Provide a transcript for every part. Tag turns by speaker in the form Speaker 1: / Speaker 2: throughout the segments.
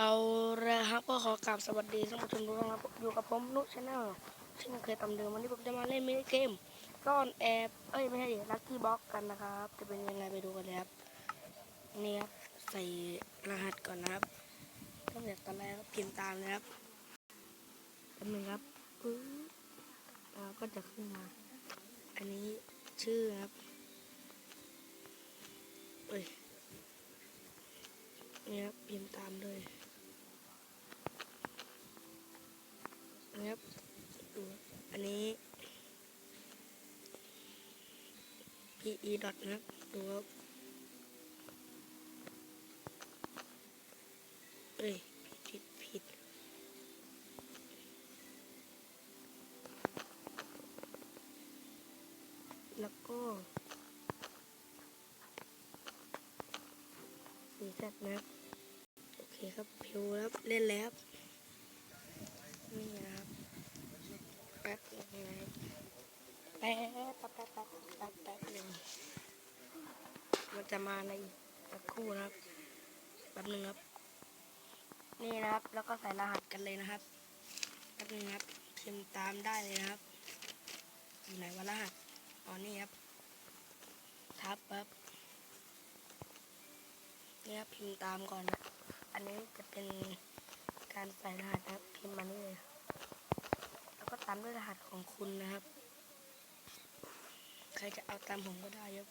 Speaker 1: เอาละครับก็ขอกราบสวัสดีท่านผู้ชมทุกท่านครับอยู่กับผมนุชแนลเช่นเคยตามเดิมวันนี้ผมจะมาเล่นมินิเกมซ่อนแอบเอ้ยไม่ใช่ลัคกี้บ็อกกันนะครับ จะเป็นยังไงไปดูกันเลยครับนี่ครับใส่รหัสก่อนนะครับเริ่มจากตอนแรกพิมพ์ตามนะครับแป๊บนึงครับปึ๊บอ่าก็จะขึ้นมา อันนี้ชื่อครับเอ้ยนี่ครับพิมพ์ตามเลย นะครับดูอันนี้ pe dot นะครับดูครับเอ้ยผิดผิดแล้วก็สีแซดนะ โอเคครับพิวแล้วเล่นแล้วครับนี่นะครับ แป๊บนึงนะครับ แป๊บแป๊บแป๊บแป๊บแป๊บแป๊บหนึ่งมันจะมาในสักครู่นะครับแป๊บหนึ่งครับ นี่นะครับ แล้วก็ใส่รหัสกันเลยนะครับแป๊บหนึงครับพิมพ์ตามได้เลยนะครับอยู่ไหนวะรหัสอ๋อนี่ครับทับครับนี่ครับพิมพ์ตามก่อนนะอันนี้จะเป็นการใส่รหัสนะครับพิมพ์มานี่เลยแล้วก็ตามด้วยรหัสของคุณนะครับ ใครจะเอาตามผมก็ได้ครับ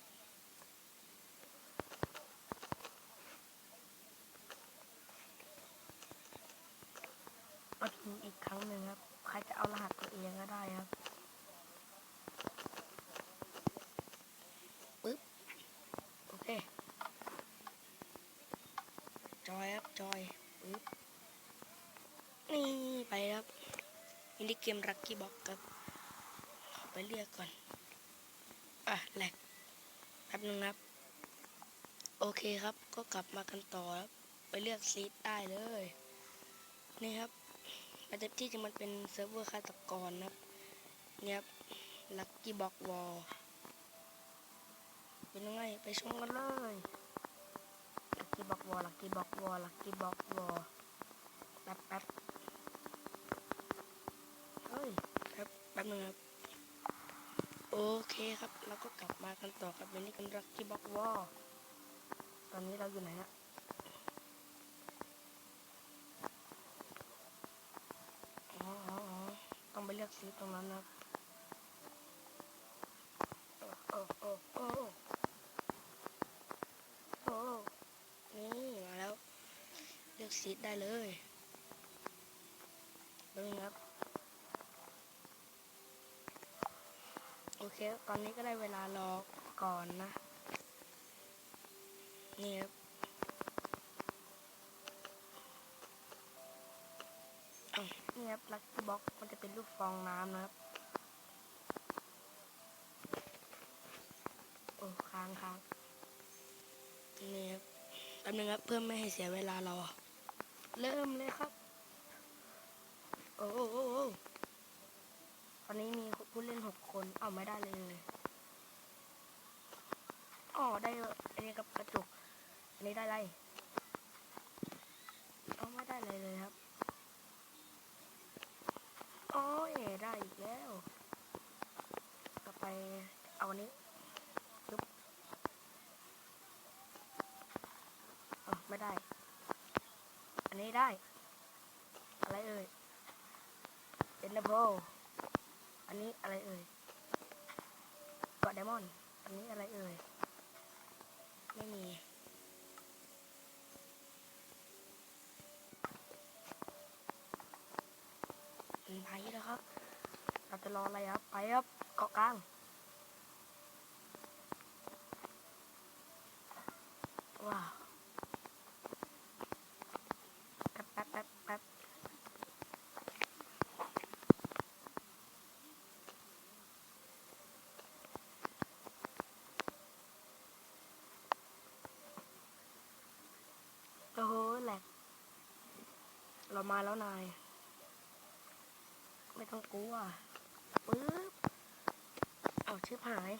Speaker 1: ก็ทิ้งอีกครั้งหนึ่งครับ ใครจะเอารหัสตัวเองก็ได้ครับปึ๊บโอเค จอยครับ จอยปึ๊บนี่ ไปครับมินิเกมรักกี้บ็อกครับ ขอไปเรียกก่อน อะแหลกแป๊บนึงครับ โอเคครับ ก็กลับมากันต่อครับไปเลือกซีดได้เลย นี่ครับประเด็นที่จะมันเป็นเซิร์ฟเวอร์ฆาตกรนะครับเนี่ยครับลักกี้บ็อกวอลเป็นยังไงไปชมกันเลยลักกี้บ็อกวอลลักกี้บ็อกวอลลักกี้บ็อกวอลแป๊บแป๊บเฮ้ยครับแป๊บนึงครับ เคครับ แล้วก็กลับมากันต่อกับเมนิกันรักที่บ็อกวอลตอนนี้เราอยู่ไหนฮะอ๋ออ๋ออ๋อต้องไปเลือกซีตรงนั้นนะโอ้โอ้โอ้โอ้โอ้นี่มาแล้ว เลือกซีทได้เลยเบิ่งครับ โอ เค ตอนนี้ก็ได้เวลารอก่อนนะ นี่ครับอ้าวนี่ครับลักกี้บ็อกมันจะเป็นรูปฟองน้ำนะครับ โอ้ค้างค้างนี่ครับแป๊บนึงครับเพื่อไม่ให้เสียเวลารอ เริ่มเลยครับ โอ้โอ้โอ้ ตอนนี้มีผู้เล่นหกคน เอาไม่ได้เลยเลยอ๋อได้อันนี้กับกระจุกอันนี้ได้ไรเอาไม่ได้เลยเลยครับโอ้ยได้อีกแล้วต่อไปเอาอันนี้ยุบอ๋อไม่ได้ อันนี้ได้ อะไรเอ่ยเอ็นร์โบ อันนี้อะไรเอ่ยเกาะไดมอนด์อันนี้อะไรเอ่ย ไม่มี ไปแล้วครับ เราจะรออะไรครับ ไปครับ เกาะกลางว้าว เรามาแล้วนาย ไม่ต้องกลัวปึ๊บเอาชิบหาย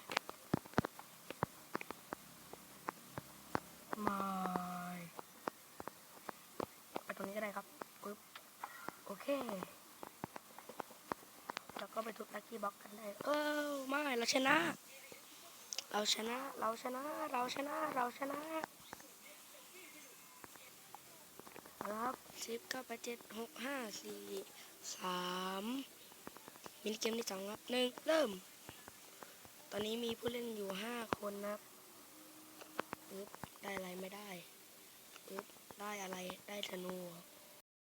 Speaker 1: มาไปตรงนี้ก็ได้ครับปึ๊บโอเค แล้วก็ไปทุบลักกี้บ็อกกันได้ เออไม่าเราชนะ เราชนะ เราชนะ เราชนะ เราชนะ ครับสิบเก้าแปดเจ็ดหกห้าสี่สามมินิเกมที่สองครับหนึ่งเริ่ม ตอนนี้มีผู้เล่นอยู่ห้าคนนะครับปึ๊บได้อะไรไม่ได้ปึ๊บได้อะไรได้ธนูครับ